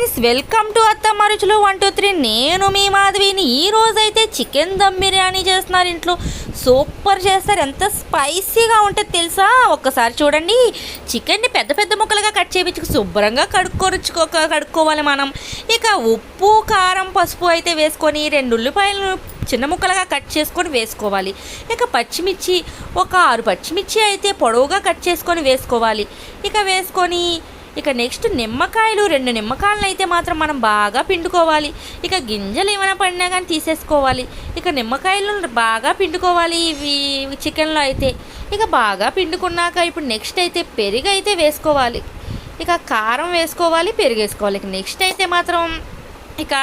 Friends welcome to అత్తమ్మ రుచులు one two three నేను మీ మాధవిని ఈ రోజైతే చికెన్ దమ్ బిర్యానీ చేస్తున్నారు ఇంట్లో. సూపర్ చేస్తారు. ఎంత స్పైసీగా ఉంటుంది తెలుసా? ఒక్కసారి చూడండి. చికెన్ని పెద్ద పెద్ద ముక్కలుగా కట్ చేయించుకు శుభ్రంగా కడుక్కొరుచుకో కడుక్కోవాలి మనం. ఇక ఉప్పు కారం పసుపు అయితే వేసుకొని రెండు ఉల్లిపాయలు చిన్న ముక్కలుగా కట్ చేసుకొని వేసుకోవాలి. ఇక పచ్చిమిర్చి ఒక ఆరు పచ్చిమిర్చి అయితే పొడవుగా కట్ చేసుకొని వేసుకోవాలి. ఇక వేసుకొని ఇక నెక్స్ట్ నిమ్మకాయలు రెండు నిమ్మకాయలను అయితే మాత్రం మనం బాగా పిండుకోవాలి. ఇక గింజలు ఏమైనా పడినా కానీ తీసేసుకోవాలి. ఇక నిమ్మకాయలు బాగా పిండుకోవాలి ఇవి చికెన్లో అయితే. ఇక బాగా పిండుకున్నాక ఇప్పుడు నెక్స్ట్ అయితే పెరుగు అయితే వేసుకోవాలి. ఇక కారం వేసుకోవాలి పెరుగు వేసుకోవాలి. ఇక నెక్స్ట్ అయితే మాత్రం ఇక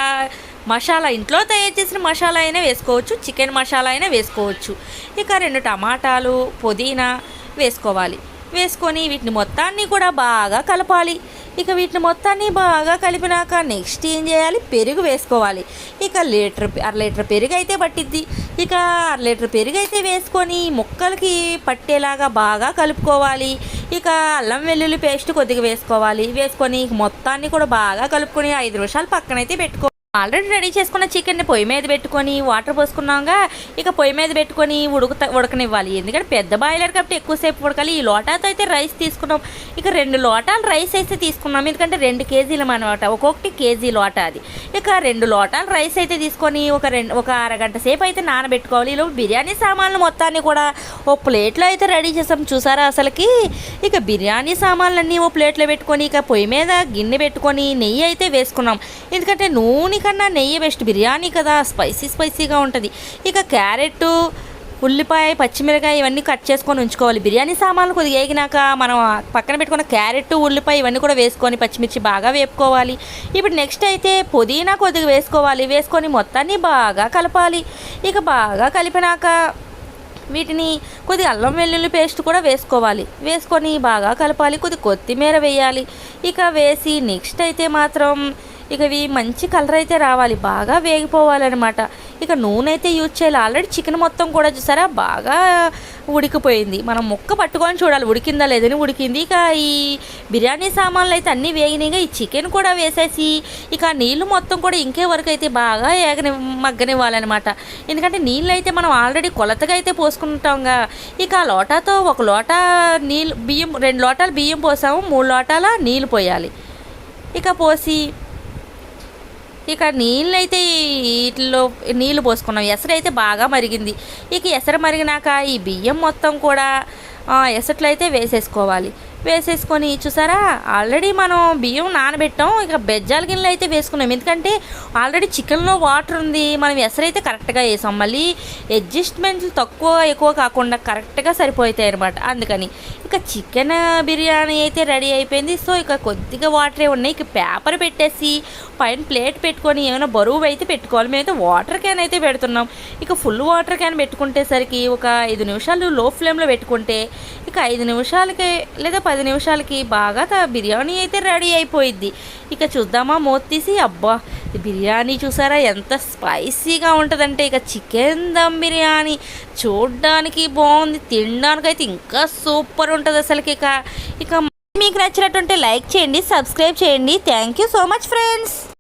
మసాలా ఇంట్లో తయారు చేసిన మసాలా అయినా వేసుకోవచ్చు చికెన్ మసాలా అయినా వేసుకోవచ్చు. ఇక రెండు టమాటాలు పుదీనా వేసుకోవాలి. వేసుకొని వీటిని మొత్తాన్ని కూడా బాగా కలపాలి. ఇక వీటిని మొత్తాన్ని బాగా కలిపినాక నెక్స్ట్ ఏం చేయాలి? పెరుగు వేసుకోవాలి. ఇక లీటర్ అర లీటర్ పెరుగు అయితే పట్టిద్ది. ఇక అర లీటర్ పెరుగు అయితే వేసుకొని ముక్కలకి పట్టేలాగా బాగా కలుపుకోవాలి. ఇక అల్లం వెల్లుల్లి పేస్ట్ కొద్దిగా వేసుకోవాలి. వేసుకొని మొత్తాన్ని కూడా బాగా కలుపుకొని ఐదు నిమిషాలు పక్కనైతే పెట్టుకో ఆల్రెడీ రెడీ చేసుకున్న చికెన్ని పొయ్యి మీద పెట్టుకొని వాటర్ పోసుకున్నాగా ఇక పొయ్యి మీద పెట్టుకొని ఉడుకుత ఉడకనివ్వాలి. ఎందుకంటే పెద్ద బాయిలర్ కాబట్టి ఎక్కువసేపు ఉడకాలి. ఈ లోటాతో అయితే రైస్ తీసుకున్నాం. ఇక రెండు లోటాలు రైస్ అయితే తీసుకున్నాం. ఎందుకంటే రెండు కేజీలు అనమాట ఒక్కొక్కటి కేజీ లోట అది. ఇక రెండు లోటాలు రైస్ అయితే తీసుకొని ఒక రెండు ఒక అరగంట సేపు అయితే నానబెట్టుకోవాలి. ఇలా బిర్యానీ సామాన్లు మొత్తాన్ని కూడా ఓ ప్లేట్లో అయితే రెడీ చేసాం. చూసారా అసలుకి? ఇక బిర్యానీ సామాన్లన్నీ ఓ ప్లేట్లో పెట్టుకొని ఇక పొయ్యి మీద గిన్నె పెట్టుకొని నెయ్యి అయితే వేసుకున్నాం. ఎందుకంటే నూనె కన్నా నెయ్యి బెస్ట్ బిర్యానీ కదా స్పైసీ స్పైసీగా ఉంటుంది. ఇక క్యారెట్ ఉల్లిపాయ పచ్చిమిరకాయ ఇవన్నీ కట్ చేసుకొని ఉంచుకోవాలి. బిర్యానీ సామాన్లు కొద్దిగా వేగినాక మనం పక్కన పెట్టుకున్న క్యారెట్ ఉల్లిపాయ ఇవన్నీ కూడా వేసుకొని పచ్చిమిర్చి బాగా వేపుకోవాలి. ఇప్పుడు నెక్స్ట్ అయితే పుదీనా కొద్దిగా వేసుకోవాలి. వేసుకొని మొత్తాన్ని బాగా కలపాలి. ఇక బాగా కలిపినాక వీటిని కొద్దిగా అల్లం వెల్లుల్లి పేస్ట్ కూడా వేసుకోవాలి. వేసుకొని బాగా కలపాలి. కొద్ది కొత్తిమీర వేయాలి. ఇక వేసి నెక్స్ట్ అయితే మాత్రం ఇక ఇవి మంచి కలర్ అయితే రావాలి. బాగా వేగిపోవాలన్నమాట. ఇక నూనె అయితే యూజ్ చేయాలి. ఆల్రెడీ చికెన్ మొత్తం కూడా చూసారా? బాగా ఉడికిపోయింది. మనం ముక్క పట్టుకొని చూడాలి. ఉడికిందా లేదని ఉడికింది. ఇక ఈ బిర్యానీ సామాన్లు అయితే అన్నీ వేగినాయిగా. ఈ చికెన్ కూడా వేసేసి ఇక నీళ్ళు మొత్తం కూడా ఇంకే వరకు అయితే బాగా ఏగని మగ్గనివ్వాలన్నమాట. ఎందుకంటే నీళ్ళు అయితే మనం ఆల్రెడీ కొలతగా అయితే పోసుకుంటాంగా ఇక ఆ లోటాతో ఒక లోట నీళ్ళు బియ్యం రెండు లోటాలు బియ్యం పోసాము. మూడు లోటాల నీళ్ళు పోయాలి. ఇక పోసి ఇక నీళ్ళు అయితే వీటిలో నీళ్ళు పోసుకున్నాం. ఎసరు అయితే బాగా మరిగింది. ఇక ఎసరు మరిగినాక ఈ బియ్యం మొత్తం కూడా ఎసట్లో అయితే వేసేసుకోవాలి. వేసేసుకొని చూసారా? ఆల్రెడీ మనం బియ్యం నానబెట్టాం. ఇక బెజ్జాల గిన్నెలు అయితే వేసుకున్నాం. ఎందుకంటే ఆల్రెడీ చికెన్లో వాటర్ ఉంది. మనం ఎసరైతే కరెక్ట్గా వేసాం. మళ్ళీ అడ్జస్ట్మెంట్లు తక్కువ ఎక్కువ కాకుండా కరెక్ట్గా సరిపోతాయి అనమాట అందుకని ఇక చికెన్ బిర్యానీ అయితే రెడీ అయిపోయింది. సో ఇక కొద్దిగా వాటరే ఉన్నాయి. ఇక పేపర్ పెట్టేసి పైన ప్లేట్ పెట్టుకొని ఏమైనా బరువు అయితే పెట్టుకోవాలి. మేమైతే వాటర్ క్యాన్ అయితే పెడుతున్నాం. ఇక ఫుల్ వాటర్ క్యాన్ పెట్టుకుంటేసరికి ఒక ఐదు నిమిషాలు లో ఫ్లేమ్లో పెట్టుకుంటే ఇక ఐదు నిమిషాలకి లేదా పది పది నిమిషాలకి బాగా బిర్యానీ అయితే రెడీ అయిపోయిద్ది. ఇక చూద్దామా మూత తీసి. అబ్బా బిర్యానీ చూసారా? ఎంత స్పైసీగా ఉంటుందంటే ఇక చికెన్ దమ్ బిర్యానీ. చూడ్డానికి బాగుంది. తినడానికి అయితే ఇంకా సూపర్ ఉంటుంది అసలుకి ఇక. ఇక మీకు నచ్చినట్టుంటే లైక్ చేయండి సబ్స్క్రైబ్ చేయండి. Thank you so much friends.